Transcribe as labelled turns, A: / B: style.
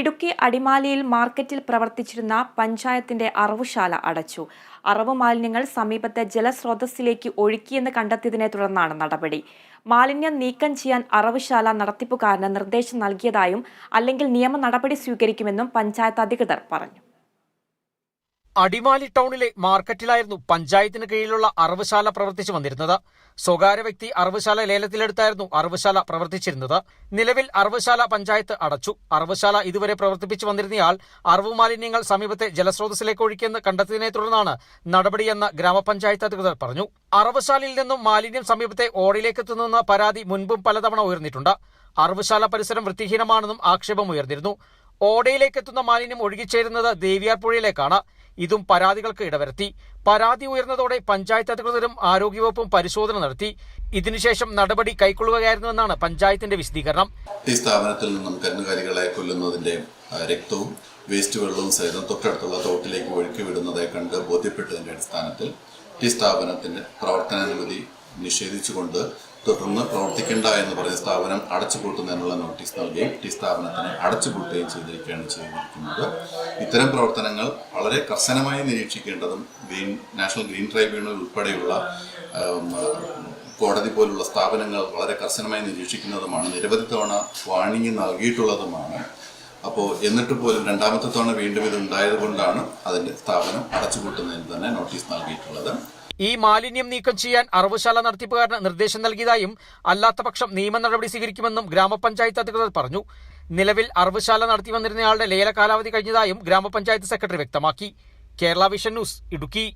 A: ഇടുക്കി അടിമാലിയിൽ മാർക്കറ്റിൽ പ്രവർത്തിച്ചിരുന്ന പഞ്ചായത്തിന്റെ അറവുശാല അടച്ചു. അറവ് മാലിന്യങ്ങൾ സമീപത്തെ ജലസ്രോതസ്സിലേക്ക് ഒഴുക്കിയെന്ന് കണ്ടെത്തിയതിനെ തുടർന്നാണ് നടപടി. മാലിന്യം നീക്കം ചെയ്യാൻ അറവുശാല നടത്തിപ്പുകാരന് നിർദ്ദേശം നൽകിയതായും അല്ലെങ്കിൽ നിയമ നടപടി സ്വീകരിക്കുമെന്നും പഞ്ചായത്ത് അധികൃതർ പറഞ്ഞു.
B: അടിമാലി ടൗണിലെ മാർക്കറ്റിലായിരുന്നു പഞ്ചായത്തിന് കീഴിലുള്ള അറവുശാല പ്രവർത്തിച്ചു വന്നിരുന്നത്. സ്വകാര്യ വ്യക്തി അറവുശാല ലേലത്തിലെടുത്തായിരുന്നു അറവുശാല പ്രവർത്തിച്ചിരുന്നത്. നിലവിൽ അറവുശാല പഞ്ചായത്ത് അടച്ചു. അറവുശാല ഇതുവരെ പ്രവർത്തിപ്പിച്ചു വന്നിരുന്നയാൾ അറവു മാലിന്യങ്ങൾ സമീപത്തെ ജലസ്രോതസ്സിലേക്ക് ഒഴുക്കിയെന്ന് കണ്ടെത്തിയതിനെ തുടർന്നാണ് നടപടിയെന്ന് ഗ്രാമപഞ്ചായത്ത് അധികൃതർ പറഞ്ഞു. അറവുശാലയിൽ നിന്നും മാലിന്യം സമീപത്തെ ഓടയിലേക്ക് എത്തുന്നുവെന്ന പരാതി മുൻപും പലതവണ ഉയർന്നിട്ടുണ്ട്. അറവുശാല പരിസരം വൃത്തിഹീനമാണെന്നും ആക്ഷേപം ഉയർന്നിരുന്നു. ഓടയിലേക്കെത്തുന്ന മാലിന്യം ഒഴുകിച്ചേരുന്നത് ദേവിയാർ പുഴയിലേക്കാണ് ഇതും പരാതികൾക്ക് ഇടവരുത്തി. പരാതി ഉയർന്നതോടെ പഞ്ചായത്ത് അധികൃതരും ആരോഗ്യവകുപ്പും പരിശോധന നടത്തി. ഇതിനുശേഷം നടപടി കൈക്കൊള്ളുകയായിരുന്നുവെന്നാണ് പഞ്ചായത്തിന്റെ വിശദീകരണം.
C: ഈ സ്ഥാപനത്തിൽ നിന്നും കന്നുകാലികളെ കൊല്ലുന്നതിന്റെ രക്തവും വേസ്റ്റ് വെള്ളവും സഹിതം തൊട്ടടുത്തുള്ള തോട്ടിലേക്ക് ഒഴുക്കി വിടുന്നതായി കണ്ട് ബോധ്യപ്പെട്ടതിന്റെ അടിസ്ഥാനത്തിൽ ഈ സ്ഥാപനത്തിന്റെ പ്രവർത്തനാനുമതി നിഷേധിച്ചുകൊണ്ട് തുടർന്ന് പ്രവർത്തിക്കേണ്ട എന്ന് പറഞ്ഞ സ്ഥാപനം അടച്ചുപൂട്ടുന്നതിനുള്ള നോട്ടീസ് നൽകുകയും ടി സ്ഥാപനത്തിനെ അടച്ചുപൂട്ടുകയും ചെയ്തിരിക്കുകയാണ് ചെയ്തിരിക്കുന്നത്. ഇത്തരം പ്രവർത്തനങ്ങൾ വളരെ കർശനമായി നിരീക്ഷിക്കേണ്ടതും ഗ്രീൻ നാഷണൽ ഗ്രീൻ ട്രൈബ്യൂണൽ ഉൾപ്പെടെയുള്ള കോടതി പോലുള്ള സ്ഥാപനങ്ങൾ വളരെ കർശനമായി നിരീക്ഷിക്കുന്നതുമാണ് നിരവധി തവണ വാണിംഗ് നൽകിയിട്ടുള്ളതുമാണ്. അപ്പോൾ എന്നിട്ട് പോലും രണ്ടാമത്തെ തവണ വീണ്ടും ഇത് ഉണ്ടായത് കൊണ്ടാണ് അതിന്റെ സ്ഥാപനം അടച്ചുപൂട്ടുന്നതിന് തന്നെ നോട്ടീസ് നൽകിയിട്ടുള്ളത്.
B: ഈ മാലിന്യം നീക്കം ചെയ്യാൻ അറവുശാല നടത്തിപ്പുകാരന് നിർദ്ദേശം നൽകിയതായും അല്ലാത്ത പക്ഷം നിയമ നടപടി സ്വീകരിക്കുമെന്നും ഗ്രാമപഞ്ചായത്ത് അധികൃതർ പറഞ്ഞു. നിലവിൽ അറവുശാല നടത്തി വന്നിരുന്നയാളുടെ ലേല കാലാവധി കഴിഞ്ഞതായും ഗ്രാമപഞ്ചായത്ത് സെക്രട്ടറി വ്യക്തമാക്കി. Kerala Vision News Idukki.